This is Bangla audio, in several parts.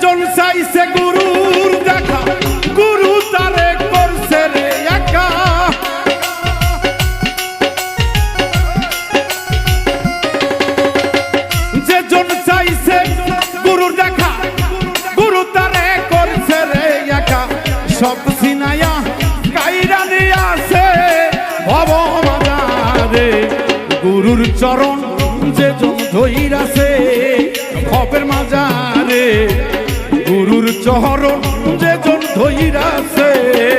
যেজন চাইছে গুরুর দেখা। গুরু তারে করছে রে একা। যেজন চাইছে গুরুর দেখা, গুরু তারে করছে রে একা। সব সিনায়া কাইরা নিয়ে আসে ভব মাজারে গুরুর চরণ যেজন ধইরাছে ভবের মাজারে গুরুর যে যেজন ধইরাছে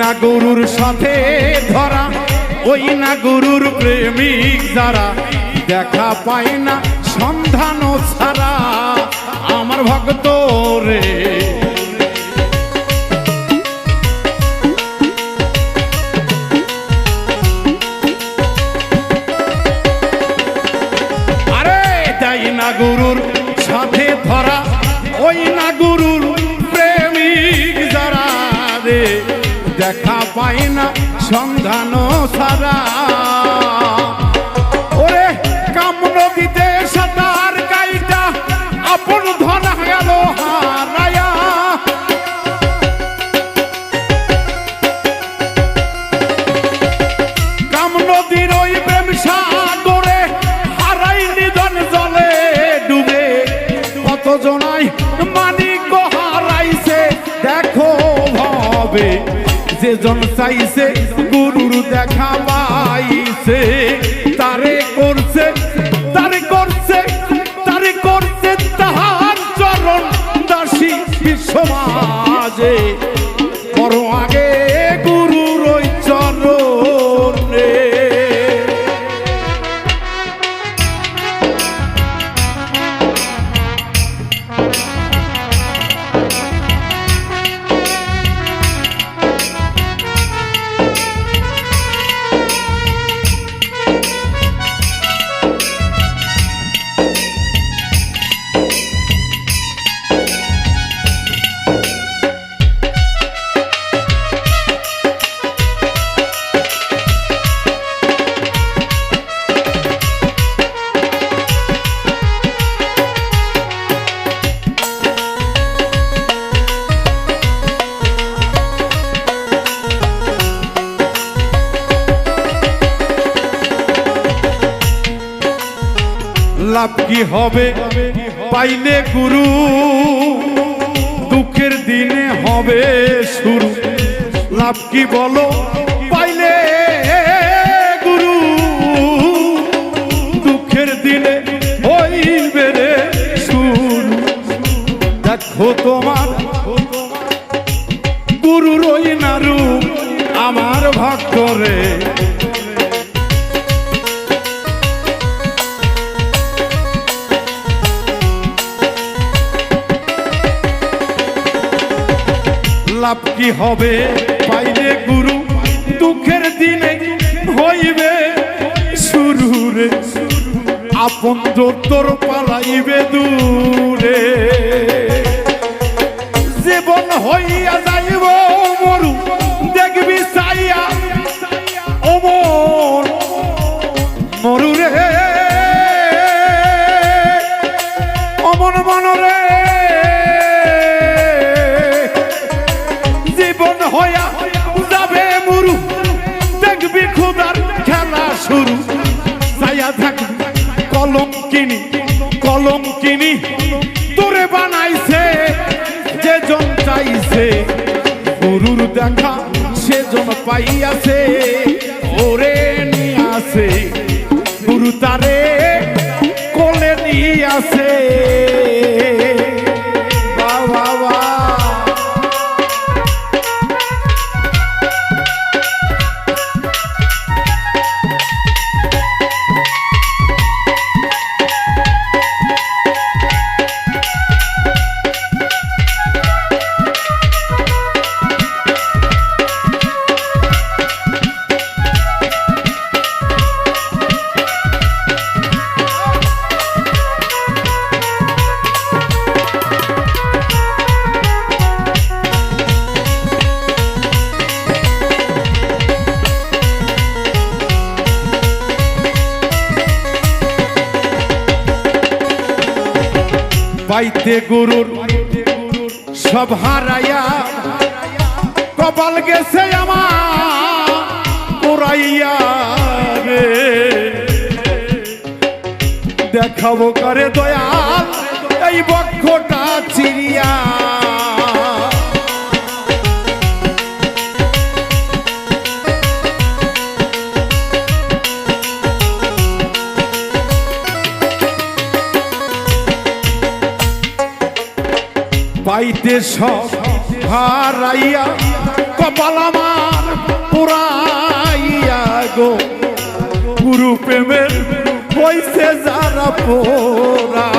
না গরুর সাথে ধরা, ওই না গরুর প্রেমিক যারা, দেখা পায় না সন্ধান ছাড়া। আমার ভক্ত রে। আরে দেয় না গরুর সাথে ধরা, ওই না পায় না সন্ধান সারা। ওরে কাম নদীতে সাঁতার কাইটা, আপন ধন গেল সাগরে, হারাই নিধন জলে ডুবে। জনাই জন চাইছে, গুরুর দেখা পাইছে। তারে করছে তারে করছে তারে করছে তাহার চরণ দাসী বিশ্বমাজে বড় লাভ কি হবে? পাইলে গুরু, দুঃখের দিনে হবে শুরু লাভ কি বলো? পাইলে গুরু, দুঃখের দিনে হইবে রে শুরু দেখো তোমার, গুরু রই নারু আমার ভক্ত রে। লাভ কি হবে? পাইলে গুরু দুঃখের দিনে হইবে শুরু রে আপন তোর পালাইবে দূরে। জীবন হইয়া যাইব মরু, দেখবি চাইয়া অমর। মরু রে অমন মনরে শুরু। যাইয়া থাকি, কলম কিনি কলম কিনি। তোরে বানাইছে যে জন চাইছে। গরুর দেখা সেজন পাইয়াছে, ওরে নিয়াছে গুরু তারে কোলে নিয়াছে পাইতে গুরুর সব হারাইয়া কপাল গেছে আমার রে। দেখাবো করে দয়াল এই বক্ষটা। পাইতে সব হারাইয়া কপাল আমার পুরাইয়া গো। গুরু প্রেমের হইছে যারা পোরা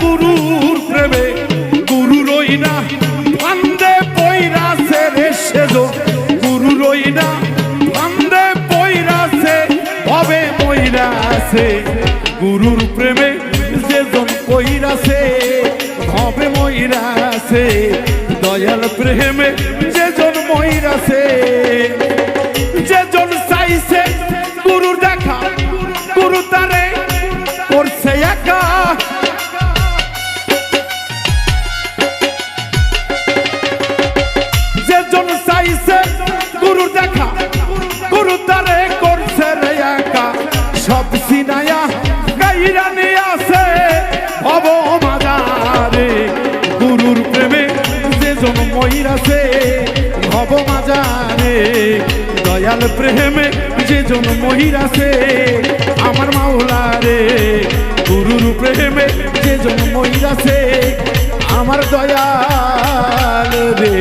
গুরুর প্রেমে গুরু রই না ফান্দে পইরাছে রে সেজ। গুরু রই না ফান্দে পইরাছে হবে আছে গুরুর প্রেমে যেজন পইরাছে হবে আছে দয়াল প্রেমে ময়ূরাছে ভব মাজারে দয়াল প্রেমে যেজন মহিরাছে, আমার মাওলা রে গুরুর প্রেমে যেজন মহিরাছে, আমার দয়াল রে।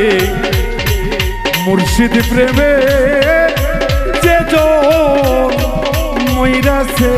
মুর্শিদ প্রেমে যে ময়রাছে